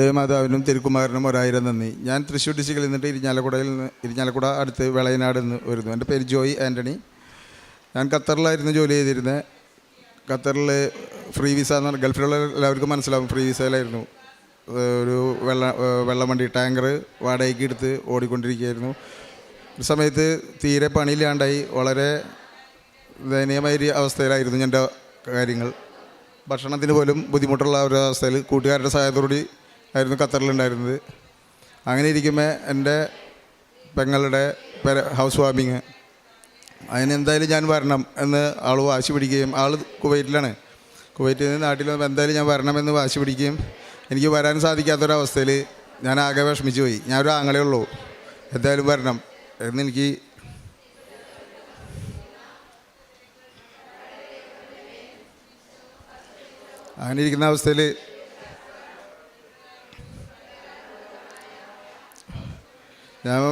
മാതാവിനും തിരുക്കുമാരനും ഒരായിരം നന്ദി. ഞാൻ തൃശ്ശൂർ ഡിസ്ട്രിക്റ്റിൽ നിന്നിട്ട് ഇരിഞ്ഞാലക്കുടയിൽ നിന്ന് ഇരിഞ്ഞാലക്കുട അടുത്ത് വിളയനാട് നിന്ന് വരുന്നു. എന്റെ പേര് ജോയി ആന്റണി ഞാൻ ഖത്തറിലായിരുന്നു ജോലി ചെയ്തിരുന്നത് ഖത്തറിൽ ഫ്രീ വിസ എന്ന് പറഞ്ഞാൽ ഗൾഫിലുള്ള എല്ലാവർക്കും മനസ്സിലാവും ഫ്രീ വിസയിലായിരുന്നു. ഒരു വെള്ള വെള്ളം വണ്ടി ടാങ്കർ വാടകയ്ക്ക് എടുത്ത് ഓടിക്കൊണ്ടിരിക്കുകയായിരുന്നു. ഒരു സമയത്ത് തീരെ പണിയില്ലാണ്ടായി വളരെ ദയനീയമായ അവസ്ഥയിലായിരുന്നു എന്റെ കാര്യങ്ങൾ. ഭക്ഷണത്തിന് പോലും ബുദ്ധിമുട്ടുള്ള ഒരു അവസ്ഥയിൽ കൂട്ടുകാരുടെ സഹായത്തോടുകൂടി ആയിരുന്നു ഖത്തറിലുണ്ടായിരുന്നത്. അങ്ങനെ ഇരിക്കുമ്പോൾ എന്റെ പെങ്ങളുടെ പെര ഹൗസ് വാമിങ് അതിന് എന്തായാലും ഞാൻ വരണം എന്ന് ആൾ വാശി പിടിക്കുകയും ആൾ കുവൈറ്റിലാണ്. കുവൈറ്റിൽ നിന്ന് നാട്ടിൽ വന്നപ്പോൾ എന്തായാലും ഞാൻ വരണമെന്ന് വാശി പിടിക്കുകയും എനിക്ക് വരാൻ സാധിക്കാത്തൊരവസ്ഥയിൽ ഞാൻ ആകെ വിഷമിച്ച് പോയി. ഞാനൊരു ആങ്ങളേ ഉള്ളൂ. എന്തായാലും വരണം എന്നെനിക്ക് അങ്ങനെ ഇരിക്കുന്ന അവസ്ഥയിൽ ഞാൻ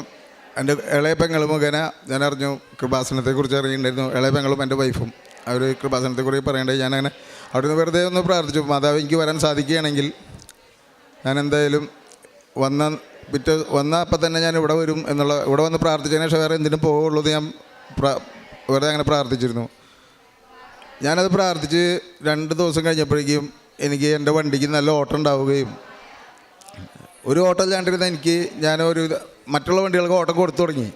എന്റെ ഇളയപ്പങ്ങൾ മുഖേന ഞാൻ അറിഞ്ഞു കൃപാസനത്തെക്കുറിച്ച് അറിയുന്നുണ്ടായിരുന്നു. ഇളയപ്പങ്ങളും എന്റെ വൈഫും അവർ കൃപാസനത്തെക്കുറിച്ച് പറയേണ്ടത് ഞാനങ്ങനെ അവിടെ നിന്ന് വെറുതെ ഒന്ന് പ്രാർത്ഥിച്ചു. മാതാവ് എനിക്ക് വരാൻ സാധിക്കുകയാണെങ്കിൽ ഞാൻ എന്തായാലും വന്ന പിറ്റ വന്ന അപ്പം തന്നെ ഞാൻ ഇവിടെ വരും എന്നുള്ള ഇവിടെ വന്ന് പ്രാർത്ഥിച്ചതിന് ശേഷം വേറെ എന്തിനും പോകുള്ളൂ ഞാൻ വെറുതെ അങ്ങനെ പ്രാർത്ഥിച്ചിരുന്നു. ഞാനത് പ്രാർത്ഥിച്ച് രണ്ട് ദിവസം കഴിഞ്ഞപ്പോഴേക്കും എനിക്ക് എന്റെ വണ്ടിക്ക് നല്ല ഓട്ടം ഉണ്ടാവുകയും ഒരു ഓട്ടം ചാണ്ടിരുന്ന എനിക്ക് ഞാനൊരു മറ്റുള്ള വണ്ടികൾക്ക് ഓട്ടം കൊടുത്തു തുടങ്ങി.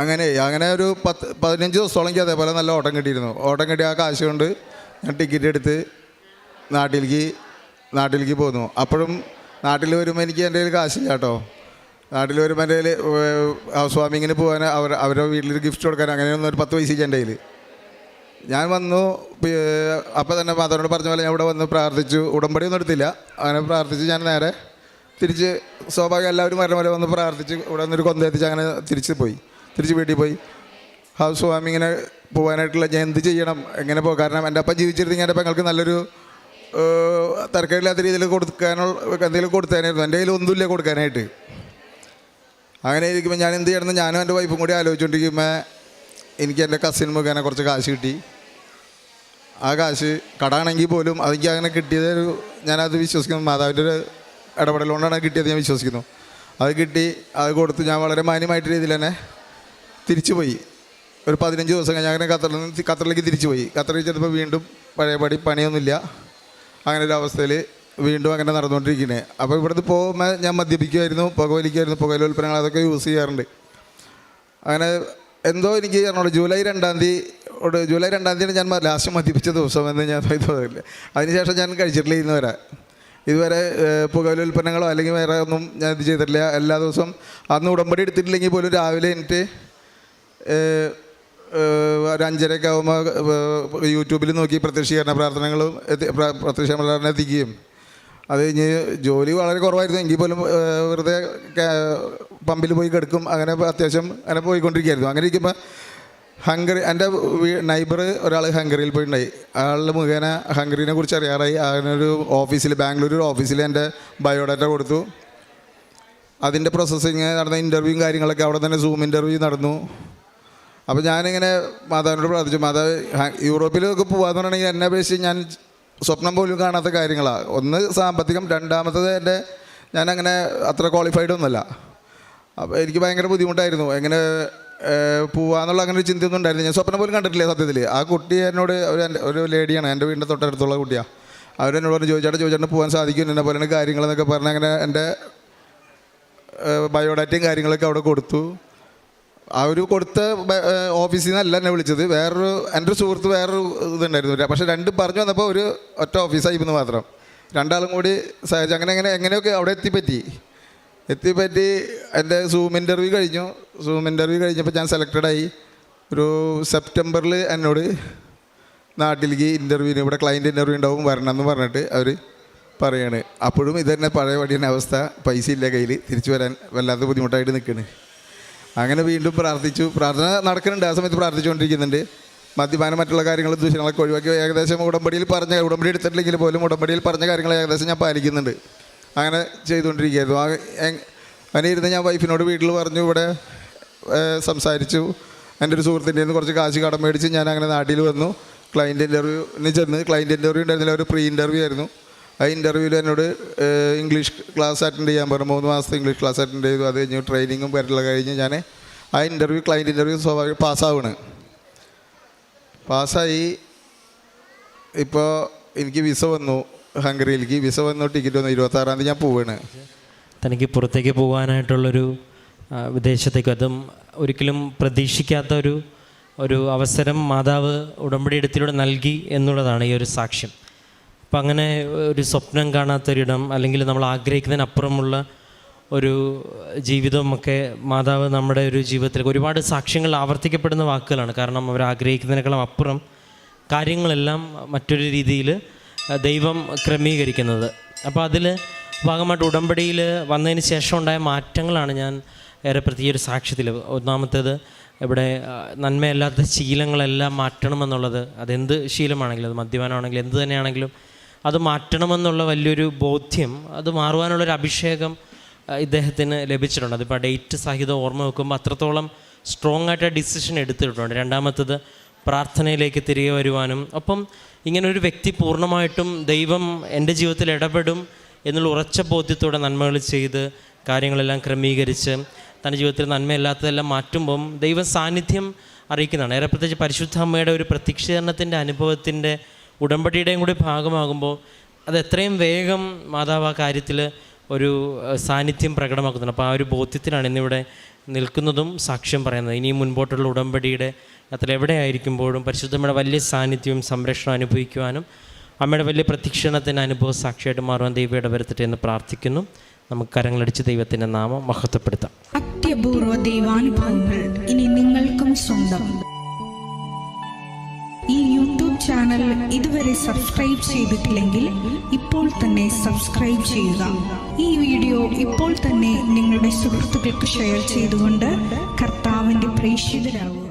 അങ്ങനെ അങ്ങനെ ഒരു പത്ത് പതിനഞ്ച് ദിവസത്തോളം എനിക്ക് അതേപോലെ നല്ല ഓട്ടം കിട്ടിയിരുന്നു. ഓട്ടം കിട്ടിയ ആ കാശ് കൊണ്ട് ഞാൻ ടിക്കറ്റ് എടുത്ത് നാട്ടിലേക്ക് നാട്ടിലേക്ക് പോന്നു. അപ്പോഴും നാട്ടിൽ വരുമ്പോൾ എനിക്ക് എന്റെ കയ്യിൽ കാശില്ല കേട്ടോ. നാട്ടിൽ വരുമ്പോൾ എന്റെ കയ്യിൽ ഹൗസ് വാമിങ്ങിന് പോകാൻ അവർ അവരുടെ വീട്ടിൽ ഗിഫ്റ്റ് കൊടുക്കാൻ അങ്ങനെയൊന്നും ഒരു പത്ത് പൈസയ്ക്ക് എന്റെ കയ്യിൽ. ഞാൻ വന്നു അപ്പോൾ തന്നെ മാതാവിനോട് പറഞ്ഞ പോലെ ഞാൻ ഇവിടെ വന്ന് പ്രാർത്ഥിച്ചു. ഉടമ്പടി ഒന്നും എടുത്തില്ല. അങ്ങനെ പ്രാർത്ഥിച്ച് ഞാൻ നേരെ തിരിച്ച് സ്വാഭാവികം എല്ലാവരും മരണം വരെ വന്ന് പ്രാർത്ഥിച്ച് ഇവിടെ നിന്നൊരു കൊന്ത എത്തിച്ച് അങ്ങനെ തിരിച്ച് പോയി. തിരിച്ച് വീട്ടിൽ പോയി. ഹൗസ് വാമിങ്ങിന് പോകാനായിട്ടുള്ള ഞാൻ എന്ത് ചെയ്യണം? എങ്ങനെ പോകും? കാരണം എന്റെ അപ്പം ജീവിച്ചിരുന്നെങ്കിൽ എന്റെ പെങ്ങൾക്ക് നല്ലൊരു തരക്കേടില്ലാത്ത രീതിയിൽ കൊടുക്കാനുള്ള എന്തെങ്കിലും കൊടുത്തേനായിരുന്നു എന്റെ കയ്യിൽ ഒന്നുമില്ല കൊടുക്കാനായിട്ട്. അങ്ങനെ ഇരിക്കുമ്പോൾ ഞാൻ എന്ത് ചെയ്യണമെന്ന് ഞാനും എന്റെ വൈഫും കൂടി ആലോചിച്ചുകൊണ്ടിരിക്കുമ്പോൾ എനിക്ക് എന്റെ കസിൻ മുഖേന കുറച്ച് കാശ് കിട്ടി. ആ കാശ് കടാണെങ്കിൽ പോലും അതെനിക്ക് അങ്ങനെ കിട്ടിയത് ഒരു ഞാനത് വിശ്വസിക്കുന്നു. മാതാവിന്റെ ഒരു ഇടപെടൽ കൊണ്ടാണ് കിട്ടിയത് ഞാൻ വിശ്വസിക്കുന്നു. അത് കിട്ടി അത് കൊടുത്ത് ഞാൻ വളരെ മാന്യമായിട്ട് രീതിയിൽ തന്നെ തിരിച്ചു പോയി. ഒരു പതിനഞ്ച് ദിവസം കഴിഞ്ഞ് അങ്ങനെ ഖത്തറിൽ നിന്ന് ഖത്തറിലേക്ക് തിരിച്ചു പോയി. ഖത്തറിൽ ചെന്നപ്പോൾ വീണ്ടും പഴയപടി പണിയൊന്നുമില്ല. അങ്ങനെ ഒരു അവസ്ഥയിൽ വീണ്ടും അങ്ങനെ നടന്നുകൊണ്ടിരിക്കുന്നത് അപ്പോൾ ഇവിടുന്ന് പോകുമ്പോൾ ഞാൻ മദ്യപിക്കുമായിരുന്നു പുകവലിക്കുമായിരുന്നു പുകയില ഉൽപ്പന്നങ്ങൾ അതൊക്കെ യൂസ് ചെയ്യാറുണ്ട്. അങ്ങനെ എന്തോ എനിക്ക് പറഞ്ഞോളൂ ജൂലൈ രണ്ടാം തീയതി ജൂലൈ രണ്ടാം തീയതിയാണ് ഞാൻ ലാസ്റ്റ് മദ്യപിച്ച ദിവസം എന്ന് ഞാൻ അതിനുശേഷം ഞാൻ കഴിച്ചിട്ടില്ല ഇന്ന് വരെ ഇതുവരെ പുകവലി ഉൽപ്പന്നങ്ങളോ അല്ലെങ്കിൽ വേറെ ഒന്നും ഞാൻ ഇത് ചെയ്തിട്ടില്ല. എല്ലാ ദിവസവും അന്ന് ഉടമ്പടി എടുത്തിട്ടില്ലെങ്കിൽ പോലും രാവിലെ എനിക്ക് ഒരു അഞ്ചരയൊക്കെ ആകുമ്പോൾ യൂട്യൂബിൽ നോക്കി പ്രത്യക്ഷീകരണ പ്രാർത്ഥനകളും എത്തി- പ്ര- പ്രത്യക്ഷ പ്രാർത്ഥന എത്തിക്കുകയും. അത് കഴിഞ്ഞ് ജോലി വളരെ കുറവായിരുന്നു. എങ്കിൽ പോലും വെറുതെ പമ്പിൽ പോയി കിടക്കും. അങ്ങനെ അത്യാവശ്യം അങ്ങനെ പോയിക്കൊണ്ടിരിക്കുകയായിരുന്നു. അങ്ങനെ ഇരിക്കുമ്പോൾ ഹംഗറി എന്റെ നൈബർ ഒരാൾ ഹംഗറിയിൽ പോയിട്ടുണ്ടായി ആളുടെ മുഖേന ഹംഗറിനെ കുറിച്ച് അറിയാറായി. അതിനൊരു ഓഫീസിൽ ബാംഗ്ലൂർ ഓഫീസിൽ എന്റെ ബയോഡാറ്റ കൊടുത്തു. അതിന്റെ പ്രോസസ്സിങ് നടന്ന ഇന്റർവ്യൂവും കാര്യങ്ങളൊക്കെ അവിടെ തന്നെ സൂം ഇന്റർവ്യൂ നടന്നു. അപ്പോൾ ഞാനിങ്ങനെ മാതാവിനോട് പ്രാർത്ഥിച്ചു മാതാവ് യൂറോപ്പിലൊക്കെ പോകാന്ന് പറഞ്ഞാൽ എന്നെ അപേക്ഷിച്ച് ഞാൻ സ്വപ്നം പോലും കാണാത്ത കാര്യങ്ങളാണ് ഒന്ന് സാമ്പത്തികം രണ്ടാമത്തത് എന്റെ ഞാനങ്ങനെ അത്ര ക്വാളിഫൈഡ് ഒന്നുമല്ല. അപ്പോൾ എനിക്ക് ഭയങ്കര ബുദ്ധിമുട്ടായിരുന്നു. എങ്ങനെ പോവാന്നുള്ള അങ്ങനെ ഒരു ചിന്തയൊന്നും ഉണ്ടായിരുന്നു ഞാൻ സ്വപ്നം പോലും കണ്ടിട്ടില്ല സത്യത്തിൽ ആ കുട്ടി എന്നോട് ഒരു ഒരു ലേഡിയാണ്. എന്റെ വീടിന്റെ തൊട്ടടുത്തുള്ള കുട്ടിയാണ് അവരെന്നോട് പറഞ്ഞു ചോദിച്ചാട്ട് ചോദിച്ചാട്ട് പോകാൻ സാധിക്കും എന്നെ പോലെയാണ് കാര്യങ്ങളെന്നൊക്കെ പറഞ്ഞ് അങ്ങനെ എന്റെ ബയോഡാറ്റയും കാര്യങ്ങളൊക്കെ അവിടെ കൊടുത്തു. അവർ കൊടുത്ത ഓഫീസിൽ നിന്നല്ല എന്നെ വിളിച്ചത്. വേറൊരു എന്റെ സുഹൃത്ത് വേറൊരു ഇതുണ്ടായിരുന്നു. പക്ഷേ രണ്ടും പറഞ്ഞു വന്നപ്പോൾ ഒരു ഒറ്റ ഓഫീസായിരുന്നു മാത്രം. രണ്ടാളും കൂടി സഹായിച്ചു അങ്ങനെ അങ്ങനെ എങ്ങനെയൊക്കെ അവിടെ എത്തിപ്പറ്റി. എത്തിപ്പറ്റി എന്റെ സൂം ഇന്റർവ്യൂ കഴിഞ്ഞു. സൂം ഇന്റർവ്യൂ കഴിഞ്ഞപ്പോൾ ഞാൻ സെലക്റ്റഡ് ആയി. ഒരു സെപ്റ്റംബറിൽ എന്നോട് നാട്ടിലേക്ക് ഇന്റർവ്യൂവിന് ഇവിടെ ക്ലയന്റ് ഇന്റർവ്യൂ ഉണ്ടാവും വരണം എന്ന് പറഞ്ഞിട്ട് അവർ പറയാണ്. അപ്പോഴും ഇത് തന്നെ പഴയ പടിയുടെ അവസ്ഥ. പൈസ ഇല്ല കയ്യിൽ തിരിച്ചു വരാൻ വല്ലാത്ത ബുദ്ധിമുട്ടായിട്ട് നിൽക്കണ് അങ്ങനെ വീണ്ടും പ്രാർത്ഥിച്ചു. പ്രാർത്ഥന നടക്കുന്നുണ്ട്. ആ സമയത്ത് പ്രാർത്ഥിച്ചുകൊണ്ടിരിക്കുന്നുണ്ട്. മദ്യപാനം മറ്റുള്ള കാര്യങ്ങൾ ദൂഷ്യങ്ങളൊക്കെ ഒഴിവാക്കി. ഏകദേശം ഉടമ്പടിയിൽ പറഞ്ഞ ഉടമ്പടി എടുത്തിട്ടില്ലെങ്കിൽ പോലും ഉടമ്പടിയിൽ പറഞ്ഞ കാര്യങ്ങൾ ഏകദേശം ഞാൻ പാലിക്കുന്നുണ്ട്. അങ്ങനെ ചെയ്തുകൊണ്ടിരിക്കുകയായിരുന്നു. അങ്ങനെ ഇരുന്ന് ഞാൻ വൈഫിനോട് വീട്ടിൽ പറഞ്ഞു ഇവിടെ സംസാരിച്ചു. എന്റെ ഒരു സുഹൃത്തിന്റെ നിന്ന് കുറച്ച് കാശ് കടം മേടിച്ച് ഞാൻ അങ്ങനെ നാട്ടിൽ വന്നു. ക്ലയന്റ് ഇന്റർവ്യൂവിന് ചെന്ന് ക്ലയന്റ് ഇന്റർവ്യൂ ഉണ്ടായിരുന്നില്ല ഒരു പ്രീ ഇന്റർവ്യൂ ആയിരുന്നു. ആ ഇന്റർവ്യൂവിൽ എന്നോട് ഇംഗ്ലീഷ് ക്ലാസ് അറ്റൻഡ് ചെയ്യാൻ പറഞ്ഞു. മൂന്ന് മാസത്തെ ഇംഗ്ലീഷ് ക്ലാസ് അറ്റൻഡ് ചെയ്തു. അത് കഴിഞ്ഞ് ട്രെയിനിങ്ങും വരല കഴിഞ്ഞ് ഞാൻ ആ ഇന്റർവ്യൂ ക്ലയന്റ് ഇന്റർവ്യൂ സ്വാഭാവികം പാസ്സാവാണ് പാസ്സായി. ഇപ്പോൾ എനിക്ക് വിസ വന്നു. ഹംഗറിയിലേക്ക് വിസ വന്നു ടിക്കറ്റ് വന്നു ഇരുപത്താറാം തീയതി ഞാൻ പോവാണ്. തനിക്ക് പുറത്തേക്ക് പോകാനായിട്ടുള്ളൊരു വിദേശത്തേക്ക് അതും ഒരിക്കലും പ്രതീക്ഷിക്കാത്ത ഒരു ഒരു അവസരം മാതാവ് ഉടമ്പടി എടുത്തിലൂടെ നൽകി എന്നുള്ളതാണ് ഈ ഒരു സാക്ഷ്യം. അപ്പം അങ്ങനെ ഒരു സ്വപ്നം കാണാത്തൊരിടം അല്ലെങ്കിൽ നമ്മൾ ആഗ്രഹിക്കുന്നതിനപ്പുറമുള്ള ഒരു ജീവിതമൊക്കെ മാതാവ് നമ്മുടെ ഒരു ജീവിതത്തിലേക്ക് ഒരുപാട് സാക്ഷ്യങ്ങൾ ആവർത്തിക്കപ്പെടുന്ന വാക്കുകളാണ്. കാരണം അവർ ആഗ്രഹിക്കുന്നതിനേക്കാളും അപ്പുറം കാര്യങ്ങളെല്ലാം മറ്റൊരു രീതിയിൽ ദൈവം ക്രമീകരിക്കുന്നത്. അപ്പോൾ അതിൽ ഭാഗമായിട്ട് ഉടമ്പടിയിൽ വന്നതിന് ശേഷം ഉണ്ടായ മാറ്റങ്ങളാണ് ഞാൻ ഏറെ പ്രത്യേക സാക്ഷ്യത്തിൽ ഒന്നാമത്തേത് ഇവിടെ നന്മയല്ലാത്ത ശീലങ്ങളെല്ലാം മാറ്റണമെന്നുള്ളത് അതെന്ത് ശീലമാണെങ്കിലും അത് മദ്യപാനമാണെങ്കിലും എന്ത് തന്നെയാണെങ്കിലും അത് മാറ്റണമെന്നുള്ള വലിയൊരു ബോധ്യം അത് മാറുവാനുള്ളൊരു അഭിഷേകം ഇദ്ദേഹത്തിന് ലഭിച്ചിട്ടുണ്ട്. അതിപ്പോൾ ഡേറ്റ് സഹിതം ഓർമ്മ വെക്കുമ്പോൾ അത്രത്തോളം സ്ട്രോങ് ആയിട്ട് ഡിസിഷൻ എടുത്തിട്ടുണ്ട്. രണ്ടാമത്തത് പ്രാർത്ഥനയിലേക്ക് തിരികെ വരുവാനും ഒപ്പം ഇങ്ങനെ ഒരു വ്യക്തി പൂർണമായിട്ടും ദൈവം എന്റെ ജീവിതത്തിൽ ഇടപെടും എന്നുള്ള ഉറച്ച ബോധ്യത്തോടെ നന്മകൾ ചെയ്ത് കാര്യങ്ങളെല്ലാം ക്രമീകരിച്ച് തന്റെ ജീവിതത്തിൽ നന്മയില്ലാത്തതെല്ലാം മാറ്റുമ്പം ദൈവ സാന്നിധ്യം അറിയിക്കുന്നതാണ്. ഏറെ പ്രത്യേകിച്ച് പരിശുദ്ധ അമ്മയുടെ ഒരു പ്രത്യക്ഷീകരണത്തിന്റെ അനുഭവത്തിന്റെ ഉടമ്പടിയുടെയും കൂടി ഭാഗമാകുമ്പോൾ അത് എത്രയും വേഗം മാതാവ് ആ കാര്യത്തിൽ ഒരു സാന്നിധ്യം പ്രകടമാക്കുന്നുണ്ട്. അപ്പോൾ ആ ഒരു ബോധ്യത്തിലാണ് ഇന്നിവിടെ നിൽക്കുന്നതും സാക്ഷ്യം പറയുന്നത്. ഇനിയും മുൻപോട്ടുള്ള ഉടമ്പടിയുടെ അത്ര എവിടെയായിരിക്കുമ്പോഴും പരിശുദ്ധമ്മയുടെ വലിയ സാന്നിധ്യവും സംരക്ഷണം അനുഭവിക്കുവാനും അമ്മയുടെ വലിയ പ്രത്യക്ഷണത്തിന് അനുഭവ സാക്ഷിയായിട്ട് മാറുവാൻ ദൈവം ഇടവരുത്തട്ടെ എന്ന് പ്രാർത്ഥിക്കുന്നു. നമുക്ക് കരങ്ങളടിച്ച് ദൈവത്തിന്റെ നാമം മഹത്വപ്പെടുത്താം. അത്യപൂർവ ദൈവാനുഭവങ്ങൾ ഇനി നിങ്ങൾക്കും സ്വന്തം. ഈ യൂട്യൂബ് ചാനൽ ഇതുവരെ സബ്സ്ക്രൈബ് ചെയ്തിട്ടില്ലെങ്കിൽ ഇപ്പോൾ തന്നെ സബ്സ്ക്രൈബ് ചെയ്യുക. ഈ വീഡിയോ ഇപ്പോൾ തന്നെ നിങ്ങളുടെ സുഹൃത്തുക്കൾക്ക് ഷെയർ ചെയ്തുകൊണ്ട് കർത്താവിന്റെ പ്രേക്ഷിതരാകുക.